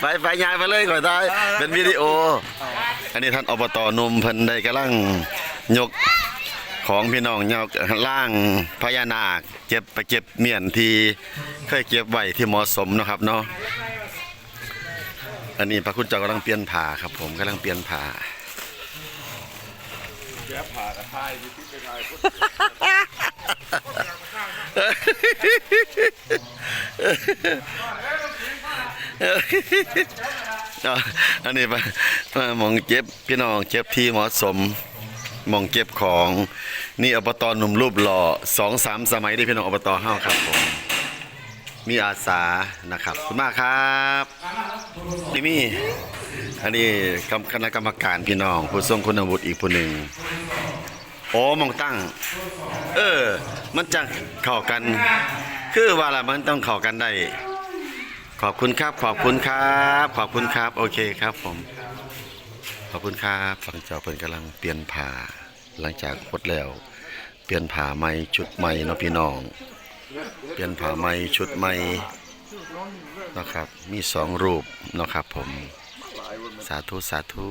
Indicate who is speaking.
Speaker 1: ไปไปยายไปเลยก่อนได้เป็นวิดีโอ อันนี้ท่านอบตหนุ่มเพิ่นได้กำลังยกของพี่น้องยกล่างพญานาค เก็บไปเก็บเมียนที่เคยเก็บไว้ที่เหมาะสมเนาะครับเนาะอันนี้พระคุณเจ้ากำลังเปลี่ยนผ้าครับ ผมกำลังเปลี่ยนผ้า
Speaker 2: แกผ่ากระทายมีที่ไปทายพุทธ
Speaker 1: อันนี้ไปมองเก็บพี่น้องเก็บที่เหมาะสมมองเก็บของนี่อบตหนุ่มรูปหล่อสองสามสมัยได้พี่น้องอบตเฮาครับผมมีอาสานะครับคุณมากครับนี่มีอันนี้คณะกรรมการพี่น้องผู้ทรงคุณวุฒิอีกผู้หนึ่งโอ้มองตั้ง เออ มันจะเข้ากัน คือว่าละมันต้องเข้ากันได้ ขอบคุณครับ ขอบคุณครับ ขอบคุณครับ โอเคครับผม ขอบคุณครับฟังเจ้าเพิ่นกำลังเปลี่ยนผ้าหลังจากพดแล้ว เปลี่ยนผ้าใหม่ชุดใหม่เนาะพี่น้อง เปลี่ยนผ้าใหม่ชุดใหม่นะครับ มีสองรูปนะครับผม สาธุ สาธุ